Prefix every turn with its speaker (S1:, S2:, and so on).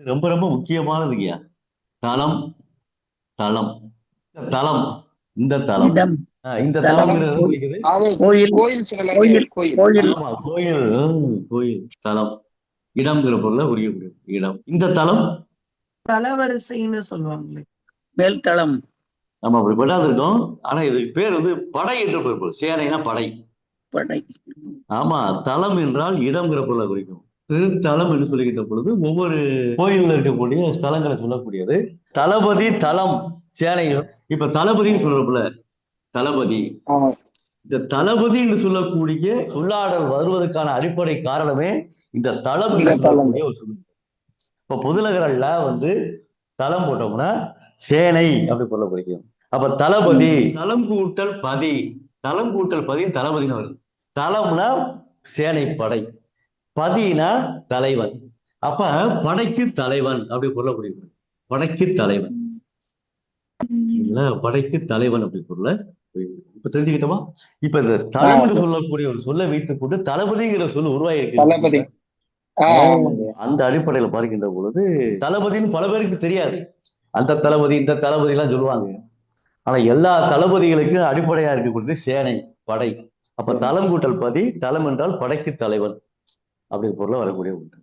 S1: இது ரொம்ப ரொம்ப முக்கியமானதுங்கய்யா தலம் தலம் இந்த தலம் இந்த ஆஹ் இந்த
S2: அது
S3: கோயில்.
S2: கோயில்
S1: தலம் இடம்ங்கிற பொருளை குறிக்கக்கூடிய இடம். இந்த தலம்
S4: தலவரிசைன்னு சொல்லுவாங்களே.
S3: மேல் தளம்.
S1: நம்ம அப்படி படாது இருக்கோம். ஆனா இது பேர் வந்து படை என்று பொருள். சேனைனா படை.
S3: படை.
S1: ஆமா தலம் என்றால் இடம்ங்கிற பொருளை குறிக்கும். திருத்தலம் என்று சொல்லுகின்ற பொழுது ஒவ்வொரு கோயில்ல இருக்கக்கூடிய ஸ்தலங்களை சொல்லக்கூடியது. தளபதி தலம் சேனை இப்ப தளபதின்னு சொல்றப்பல தளபதி. இந்த தளபதி என்று சொல்லக்கூடிய சொல்லாடல் வருவதற்கான அடிப்படை காரணமே இந்த தளம் இப்ப பொதுநகரல்ல வந்து தளம் போட்டோம்னா சேனை அப்படி குறிக்கும் அப்ப தளபதி. தளம் கூட்டல் பதி. தளம் கூட்டல் பதி தளபதினு வருது. தளம்னா சேனை படை பதினா தலைவன். அப்ப படைக்கு தலைவன் அப்படி பொருளை குறிக்கும் படைக்கு தலைவன். இல்ல படைக்கு தலைவன் அப்படி பொருளை. இப்ப தெரிஞ்சுக்கிட்டோமா? இப்ப இந்த என்று சொல்லக்கூடிய ஒரு சொல்லை வைத்துக் கொண்டு தளபதிங்கிற சொல்
S2: ஆமாங்க.
S1: அந்த அடிப்படையில பார்க்கின்ற பொழுது தளபதின்னு பல பேருக்கு தெரியாது. அந்த தளபதி இந்த தளபதி எல்லாம் சொல்லுவாங்க. ஆனா எல்லா தளபதிகளுக்கும் அடிப்படையா இருக்கக்கூடியது சேனை படை. அப்ப. தளம் கூட்டல் பதி தளம் என்றால் படைக்கு தலைவன். அப்படி பொருளாக வரக்கூடிய ஒன்று.